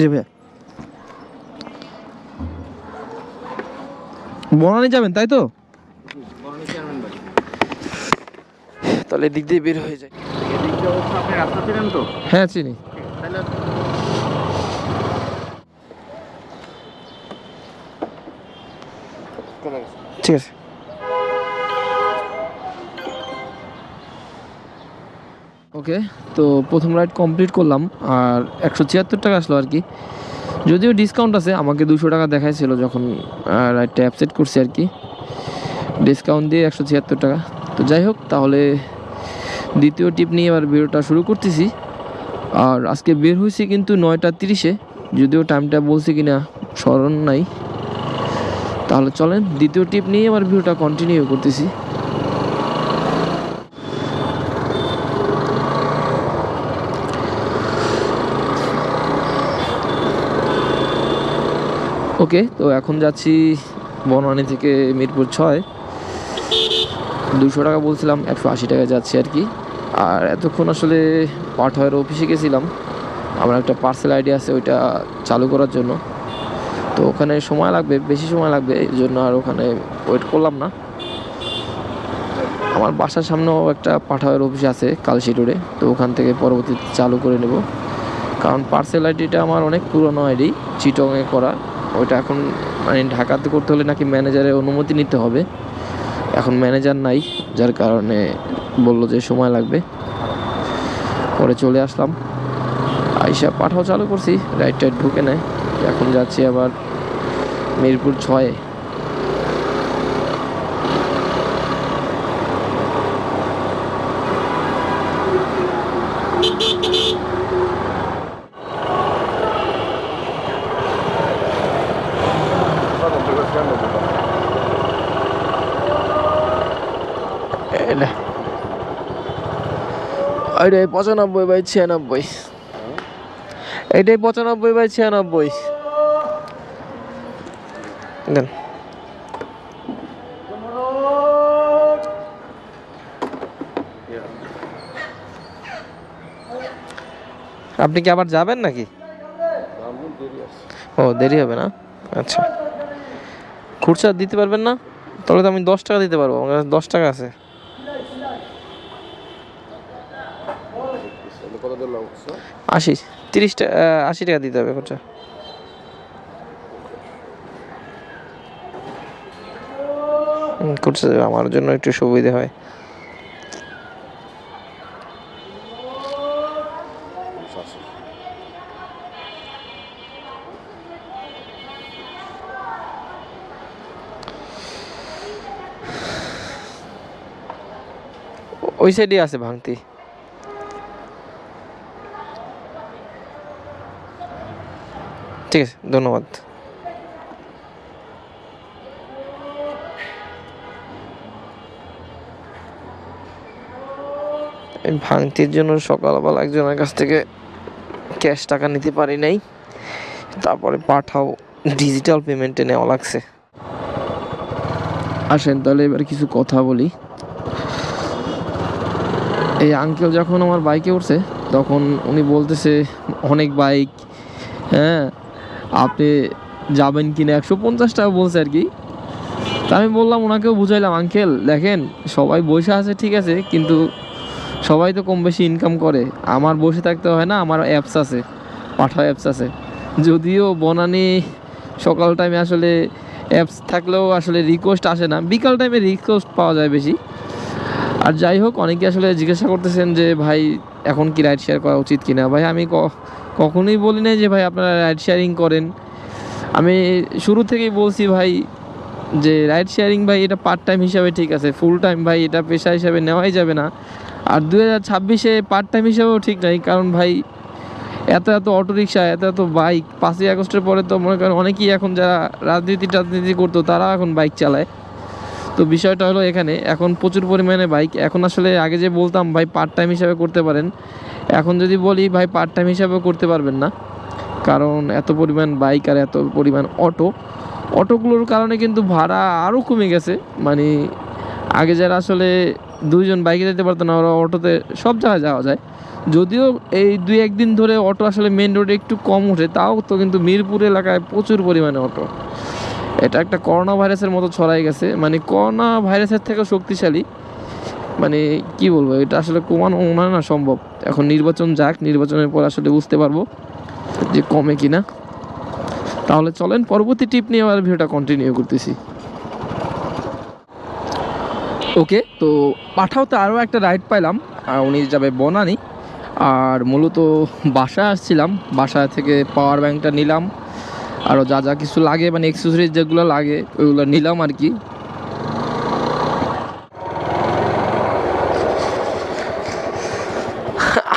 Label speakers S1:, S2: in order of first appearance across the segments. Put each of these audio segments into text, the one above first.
S1: এই যে ভাইয়া বনানি যাবেন তাই তো? তাহলে এদিক দিয়ে বের হয়ে যায় হ্যাঁ চিনি। ঠিক আছে। ওকে? তো প্রথম রাইড কমপ্লিট করলাম আর একশো ছিয়াত্তর টাকা আসলো আর কি। যদিও ডিসকাউন্ট আছে, আমাকে দুশো টাকা দেখাইছিল যখন রাইডটা অ্যাপসেট করছি আর কি। ডিসকাউন্ট দিয়ে একশো ছিয়াত্তর টাকা। তো যাই হোক, তাহলে দ্বিতীয় টিপ নিয়ে এবার ভিডিওটা শুরু করতেছি। আর আজকে বের হয়েছি কিন্তু নয়টা তিরিশে, যদিও টাইমটা বলছি কিনা স্মরণ নাই। তাহলে চলেন, দ্বিতীয় টিপ নিয়ে এবার ভিডিওটা কন্টিনিউ করতেছি। ওকে, তো এখন যাচ্ছি বনওয়ানি থেকে মিরপুর ছয়। দুশো টাকা বলছিলাম, একশো আশি টাকা যাচ্ছি আর কি। আর এতক্ষণ আসলে পাঠাওয়ের অফিসে গেছিলাম। আমার একটা পার্সেল আইডি আছে, ওইটা চালু করার জন্য। তো ওখানে সময় লাগবে, বেশি সময় লাগবে, এই জন্য আর ওখানে ওয়েট করলাম না। আমার বাসার সামনেও একটা পাঠাওয়ের অফিস আছে, কালশি রোডে। তো ওখান থেকে পরবর্তীতে চালু করে নেব। কারণ পার্সেল আইডিটা আমার অনেক পুরনো আইডি, চিটংয়ে করা। ওইটা এখন মানে ঢাকাতে করতে হলে নাকি ম্যানেজারের অনুমতি নিতে হবে। এখন ম্যানেজার নাই, যার কারণে বলল যে সময় লাগবে। পরে চলে আসলাম। আইসা পাঠাও চালু করছি রাইট টাইট ঢুকে নেয়। এখন যাচ্ছি আবার মিরপুর ছয়ে। এটাই পঁচানব্বই বাই ছিয়ানব্বই। এটাই পঁচানব্বই বাই ছিয়ানব্বই। দেন। আপনি কি আবার যাবেন নাকি? ও, দেরি হবে না? আচ্ছা। খুরসা দিতে পারবেন না? তাহলে তো আমি দশ টাকা দিতে পারব। আমার কাছে দশ টাকা আছে
S2: কত দূর লাগছে
S1: আশি, তিরিশ টাকা আশি টাকা দিতে হবে খরচা। খরচা আমার জন্য একটু সুবিধা হয়। ওই সাইডে আছে ভাঙতি। ঠিক আছে, ধন্যবাদ। ভাঙতির জন্য সকালবেলা একজনের কাছ থেকে ক্যাশ টাকা নিতে পারি নাই। তারপরে পাঠাও ডিজিটাল পেমেন্টে নেওয়া লাগছে। আসেন, তাহলে এবার কিছু কথা বলি। এই আঙ্কেল যখন আমার বাইকে উঠছে, তখন উনি বলতেছে, অনেক বাইক হ্যাঁ? আপনি যাবেন কিনা? একশো পঞ্চাশ টাকা বলছে আর কি। তা আমি বললাম, ওনাকেও বুঝাইলাম, আঙ্কেল, দেখেন, সবাই বসে আছে, ঠিক আছে, কিন্তু সবাই তো কম বেশি ইনকাম করে। আমার বসে থাকতে হয় না, আমার অ্যাপস আছে পাঠা অ্যাপস আছে। যদিও বনানি সকাল টাইমে আসলে অ্যাপস থাকলেও আসলে রিকোয়েস্ট আসে না। বিকাল টাইমে রিকোয়েস্ট পাওয়া যায় বেশি। আর যাই হোক, অনেকে আসলে জিজ্ঞাসা করতেছেন যে, ভাই, এখন কি রাইড শেয়ার করা উচিত কিনা? ভাই, আমি কখনোই বলি না যে ভাই আপনারা রাইড শেয়ারিং করেন। আমি শুরু থেকেই বলছি ভাই যে রাইড শেয়ারিং ভাই এটা পার্ট টাইম হিসাবে ঠিক আছে ফুল টাইম ভাই এটা পেশা হিসাবে নেওয়াই যাবে না। আর দু হাজার ছাব্বিশে পার্ট টাইম হিসাবেও ঠিক নাই, কারণ ভাই এত এত অটো রিক্সা এত এত বাইক পাঁচই আগস্টের পরে তো মনে করেন অনেকেই এখন যারা রাজনীতি টাজনীতি করতো, তারা এখন বাইক চালায়। তো বিষয়টা হলো এখানে, এখন প্রচুর পরিমাণে বাইক এখন আসলে আগে যে বলতাম, ভাই পার্ট টাইম হিসাবে করতে পারেন। এখন যদি বলি, ভাই পার্ট টাইম হিসাবেও করতে পারবেন না। কারণ এত পরিমাণ বাইক আর এত পরিমাণ অটো অটোগুলোর কারণে কিন্তু ভাড়া আরও কমে গেছে। মানে আগে যারা আসলে দুইজন বাইকে যেতে পারতো না, ওরা অটোতে সব জায়গায় যাওয়া যায়। যদিও এই দুই একদিন ধরে অটো আসলে মেন রোডে একটু কম ওঠে, তাও তো কিন্তু মিরপুর এলাকায় প্রচুর পরিমাণে অটো এটা একটা করোনা ভাইরাসের মতো ছড়াই গেছে। মানে করোনা ভাইরাসের থেকেও শক্তিশালী। মানে কি বলব, এটা আসলে কমানো মনে না সম্ভব। এখন নির্বাচন যাক, নির্বাচনের পর আসলে বুঝতে পারব যে কমে কি না তাহলে চলেন, পরবর্তী টিপ নিয়ে আবার ভিডিওটা কন্টিনিউ করতেছি। ওকে তো পাঠাওতে আরও একটা রাইড পাইলাম উনি যাবে বনানি। আর মূলত বাসায় আসছিলাম, বাসা থেকে পাওয়ার ব্যাংকটা নিলাম। আরও যা যা কিছু লাগে মানে এক্সেসরিজ যেগুলো লাগে, ওইগুলো নিলাম আর কি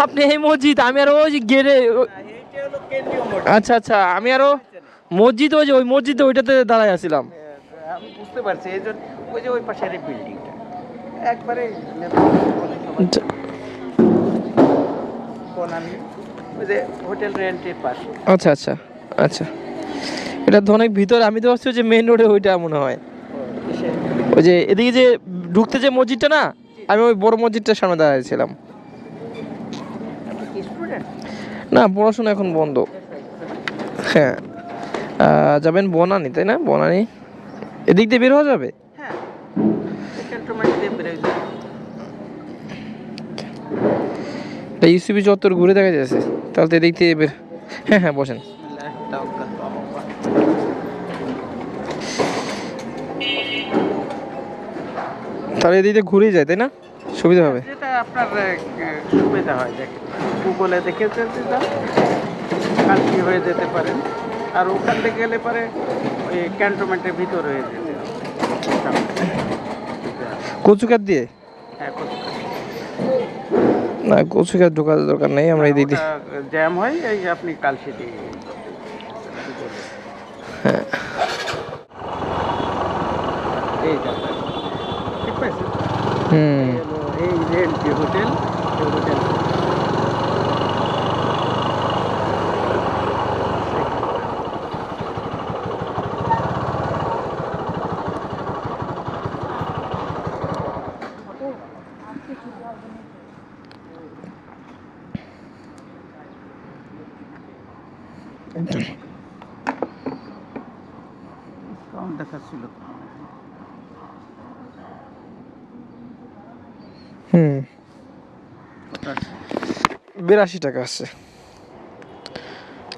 S1: আপনি এই মসজিদ আমি আরও ওই গেড়ে আচ্ছা আচ্ছা আমি আরও মসজিদ ওই যে ওই মসজিদ ওইটাতে দাঁড়ায় আছিলাম।
S2: আমি বুঝতে পারছি এই ওই যে ওই পাশের এই বিল্ডিংটা একবারে
S1: আচ্ছা।
S2: ওই যে হোটেল রেন্টের পাশে।
S1: আচ্ছা আচ্ছা আচ্ছা। এটা তো অনেক ভিতরে আমি তো ভাবছি ওই যে মেন রোডে ওইটা মনে হয়। ওই যে এদিকে যে ঢুকতে যে মসজিদটা না আমি ওই বড় মসজিদটার সামনে দাঁড়িয়েছিলাম
S2: আপনি কি স্টুডেন্ট
S1: না পড়াশোনা এখন বন্ধ। হ্যাঁ যাবেন বনানি তাই না? বনানি। এদিক দিয়ে বের হওয়া যাবে?
S2: হ্যাঁ
S1: এটা ইউসিবি চত্বর ঘুরে দেখা যাচ্ছে। তাহলে তো এদিক দিয়ে বের। হ্যাঁ হ্যাঁ বসেন। তাহলে এদিক দিয়ে ঘুরেই যায় তাই না? সুবিধা হবে?
S2: যেটা আপনার সুবিধা হয় দেখেন। গুগলে দেখে চলতে যান কালকি হয়ে যেতে পারেন আর ওখান থেকে গেলে পরে ওই ক্যান্টনমেন্টের ভিতর হয়ে যেতে
S1: কচুকার দিয়ে?
S2: হ্যাঁ, কোথাও-
S1: না কচুকার ঢোকার দরকার নেই আমরা এই
S2: ওটা জ্যাম হয় এই আপনি কালশিটি
S1: হ্যাঁ।
S2: এই
S1: হুম।
S2: এই যে হোটেল এই হোটেল
S1: হুম। বিরাশি টাকা আছে।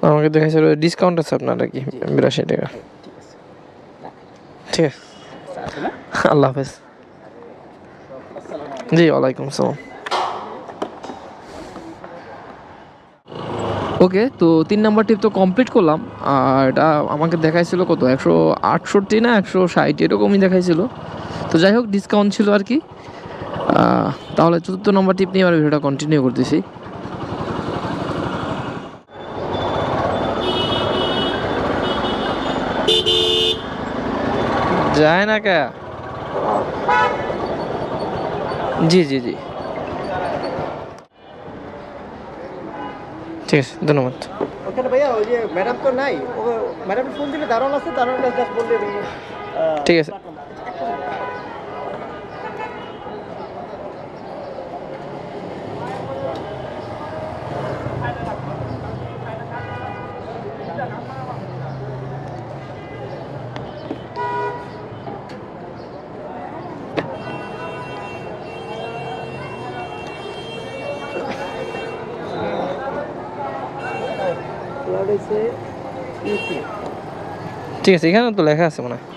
S1: আমাকে দেখাইছিল ডিসকাউন্ট আছে আপনার কি বিরাশি টাকা। ঠিক আছে।
S2: আছে
S1: আল্লাহ হাফেজ। জি ওয়ালাইকুম আসসালাম। ওকে তো তিন নাম্বার টিপ তো কমপ্লিট করলাম। আর এটা আমাকে দেখাইছিল কত? একশো আটষট্টি না একশো ষাট এরকমই দেখাইছিল। তো যাই হোক ডিসকাউন্ট ছিল আর কি। তাহলে চতুর্থ নম্বর টিপ নিয়ে এবার ভিডিওটা কন্টিনিউ করতেছি। যায় না কে? জি জি জি। ঠিক আছে ধন্যবাদ।
S2: ওখানে ভাইয়া ওই যে ম্যাডাম তো নাই ও ম্যাডাম ফোন দিলে দারোয়ান আছে বললে
S1: ঠিক আছে। ঠিক আছে এখানে তো লেখা আছে মনে হয়।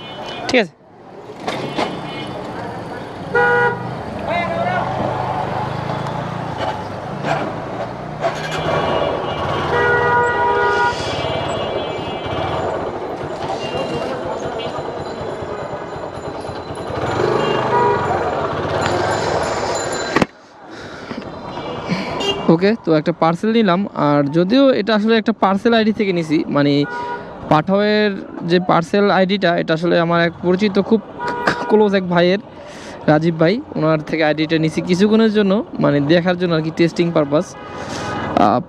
S1: ওকে, তো একটা পার্সেল নিলাম। আর যদিও এটা আসলে একটা পার্সেল আইডি থেকে নিছি মানে পাঠাওয়ের যে পার্সেল আইডিটা এটা আসলে আমার এক পরিচিত খুব ক্লোজ এক ভাইয়ের, রাজীব ভাই। ওনার থেকে আইডিটা নিছি কিছুক্ষণের জন্য মানে দেখার জন্য আর কি টেস্টিং পারপাস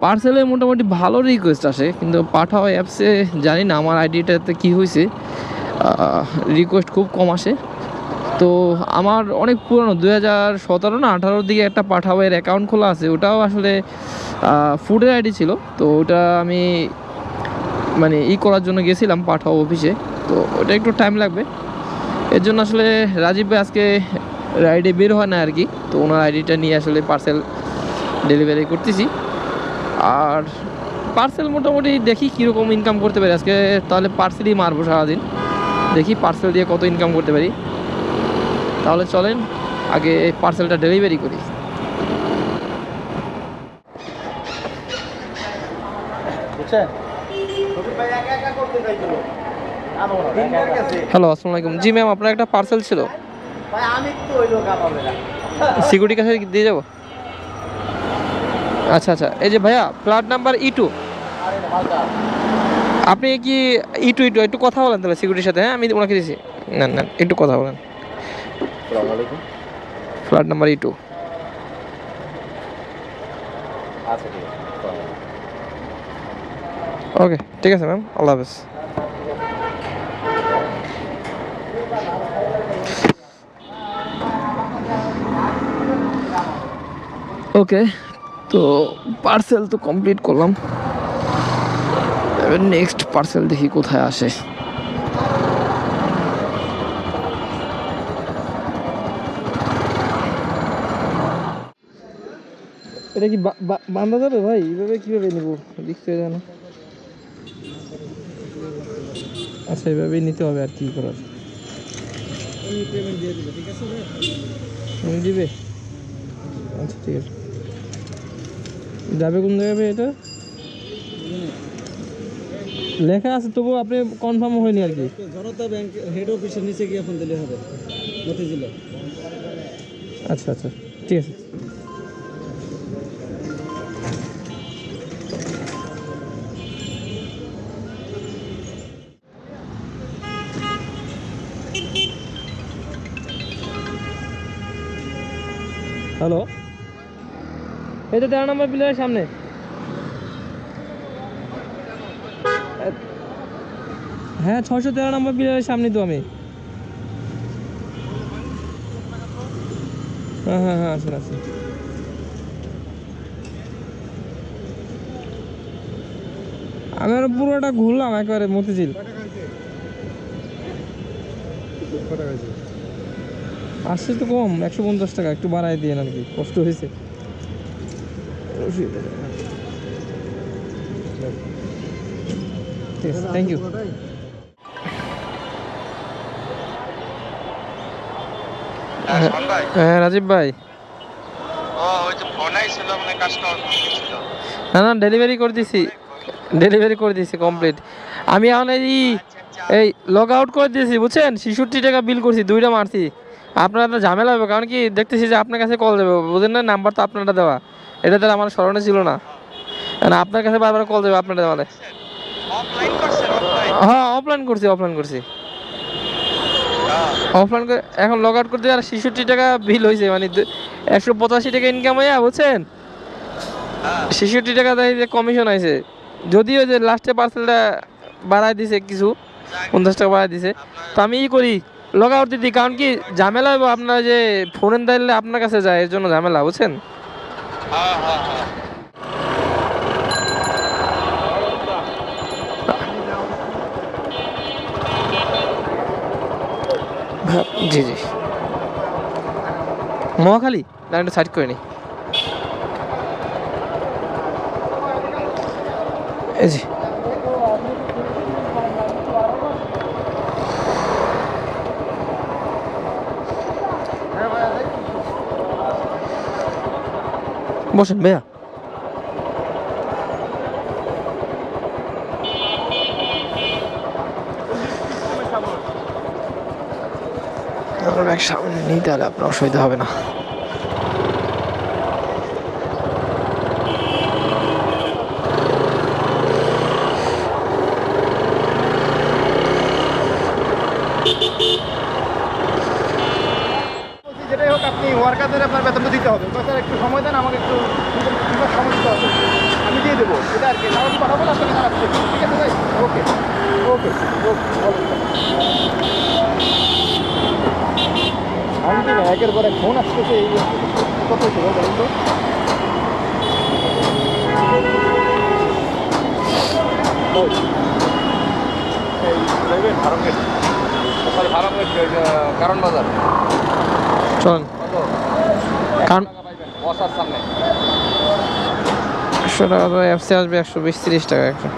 S1: পার্সেলে মোটামুটি ভালো রিকোয়েস্ট আসে, কিন্তু পাঠাও অ্যাপসে জানি না আমার আইডিটাতে কী হয়েছে রিকোয়েস্ট খুব কম আসে। তো আমার অনেক পুরনো, দুই হাজার সতেরো না, আঠারোর দিকে একটা পাঠাওয়ের অ্যাকাউন্ট খোলা আছে, ওটাও আসলে ফুডের আইডি ছিল, তো ওটা আমি মানে ই করার জন্য গেছিলাম পাঠাও অফিসে, তো ওটা একটু টাইম লাগবে। এর জন্য আসলে রাজীব ভাই আজকে রাইডে বের হয় না আর কি, তো ওনার আইডিটা নিয়ে আসলে পার্সেল ডেলিভারি করতেছি। আর পার্সেল মোটামুটি দেখি কীরকম ইনকাম করতে পারি, আজকে তাহলে পার্সেলই মারবো সারাদিন, দেখি পার্সেল দিয়ে কত ইনকাম করতে পারি। তাহলে চলেন আগে এই পার্সেলটা ডেলিভারি করি। হ্যালো আসসালামু আলাইকুম। জি ম্যাম আপনার একটা পার্সেল ছিল? সিকিউরিটি কাছে দিয়ে যাব? আচ্ছা আচ্ছা। এই যে ভাইয়া ফ্ল্যাট নাম্বার ই টু আপনি কি ই টু ই টু একটু কথা বলেন তাহলে সিকিউরিটির সাথে হ্যাঁ? আমি ওনাকে দিছি। না না একটু কথা বলেন। ফ্ল্যাট নাম্বার ই টু
S2: আচ্ছা
S1: ওকে ঠিক আছে ম্যাম আল্লাহ হাফেজ। ওকে তো পার্সেল তো কমপ্লিট করলাম। এবার নেক্সট পার্সেল দেখি কোথায় আসে। এটা কি বান্ধা যাবে ভাই? এইভাবে কীভাবে নেব? রিক্স হয়ে যায় আচ্ছা এইভাবেই নিতে হবে আর কি করার। দিবে? আচ্ছা ঠিক আছে। যাবে কোন জায়গায় এটা? লেখা আছে তবু আপনি কনফার্ম হয়নি আর কি।
S3: জনতা ব্যাংক হেড অফিসের নিচে গিয়ে ফোন দিলে হবে। মতিঝিলে।
S1: আচ্ছা আচ্ছা ঠিক আছে। হ্যালো? এই তো তেরো নম্বর পিলারের সামনে। হ্যাঁ ছশো তেরো নম্বর পিলারের সামনে তো আমি। হ্যাঁ হ্যাঁ হ্যাঁ আসুন আমি আরও পুরোটা ঘুরলাম, একবারে মতিঝিল। আসছে তো কম একশো পঞ্চাশ টাকা একটু বাড়াই দিয়ে আর কি কষ্ট হয়েছে। ঠিক আছে থ্যাংক ইউ হ্যাঁ রাজীব ভাই।
S4: মানে
S1: না না ডেলিভারি করে দিছি। ডেলিভারি করে দিছি কমপ্লিট আমি এখন এই এই লগ আউট করে দিয়েছি বুঝছেন? ছেষট্টি টাকা বিল করছি দুইটা মারছি। আপনার ঝামেলা হবে কারণ কি দেখতেছি যে আপনার কাছে কল দেবে বুঝলেন না? নাম্বার তো আপনারটা দেওয়া। এটা তাহলে আমার স্মরণে ছিল না। না আপনার কাছে বারবার কল দেবে আপনারটা দেওয়ালে। হ্যাঁ অফলাইন করছি অফলাইন করছি। অফলাইন করে এখন লগ আউট করতে আর ছেষট্টি টাকা বিল হয়েছে মানে একশো পঁচাশি টাকা ইনকাম হয়ে বুঝছেন? ছেষট্টি টাকা দেয় যে কমিশন আছে যদিও যে লাস্টে পার্সেলটা বাড়ায় দিছে কিছু পঞ্চাশ টাকা বাড়ায় দিছে। তো আমি ই করি লগ আউট দিই কারণ কি ঝামেলা হবে আপনার যে ফোনের দিলে আপনার কাছে যায়, এর জন্য ঝামেলা, বুঝছেন? জি জি। মহাখালী? লাইনটা সাইড করে নি। জি বসেন ভাইয়া। সামনে নিই তাহলে আপনার অসুবিধা হবে না।
S3: যেটাই হোক, আপনি ওয়ার্কারদের আপনার বেতনটা দিতে হবে। স্যার একটু সময় দেন, আমাকে একটু সময় দিতে হবে আমি দিয়ে দেবো, এটা আর কি। তাহলে পাঠাবো না আপনাকে খারাপ ঠিক আছে ভাই? ওকে ওকে ওকে না একের পর ফোন আসতেছে, এই কত বল বলুন তো। এই ফার্ম গেট গেট কারণ বাজার।
S1: কারণ একশো টাকা তো অ্যাপসে আসবে একশো বিশ, তিরিশ টাকা একটা।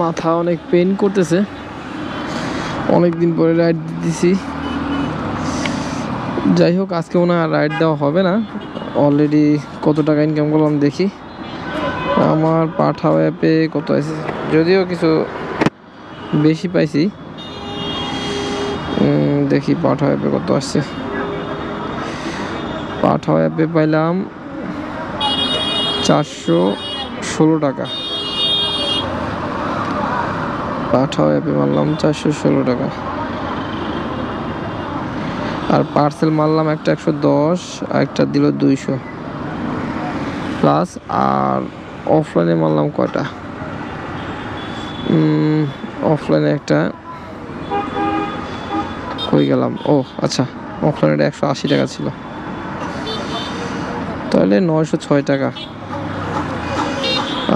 S1: মাথা অনেক পেন করতেছে। অনেক দিন পরে রাইড দিছি যাই হোক, আজকে মনে হয় রাইড দেওয়া হবে না। অলরেডি কত টাকা ইনকাম করলাম দেখি। আমার পাঠাও অ্যাপে কত আছে? যদিও কিছু বেশি পাইছি। দেখি পাঠাও অ্যাপে কত আসছে। পাঠাও অ্যাপে পাইলাম চারশো ষোলো টাকা। পাঠাও অ্যাপে মারলাম চারশো ষোলো টাকা। আর পার্সেল মারলাম একটা একশো দশ, আর একটা দিল দুইশো। প্লাস আর অফলাইনে মারলাম কয়টা? অফলাইনে একটা কই গেলাম? ও আচ্ছা অফলাইনে একশো আশি টাকা ছিল। তাহলে নয়শো ছয় টাকা।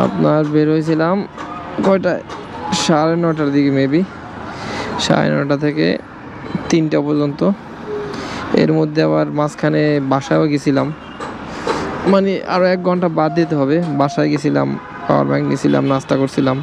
S1: আপনার বের হয়েছিলাম কয়টায়? সাড়ে নটার দিকে মেবি সাড়ে নটা থেকে তিনটা পর্যন্ত। এর মধ্যে আবার মাঝখানে বাসায়ও গেছিলাম। মানে আরও এক ঘণ্টা বাদ দিতে হবে। বাসায় গেছিলাম পাওয়ার ব্যাংক নিয়েছিলাম, নাস্তা করছিলাম।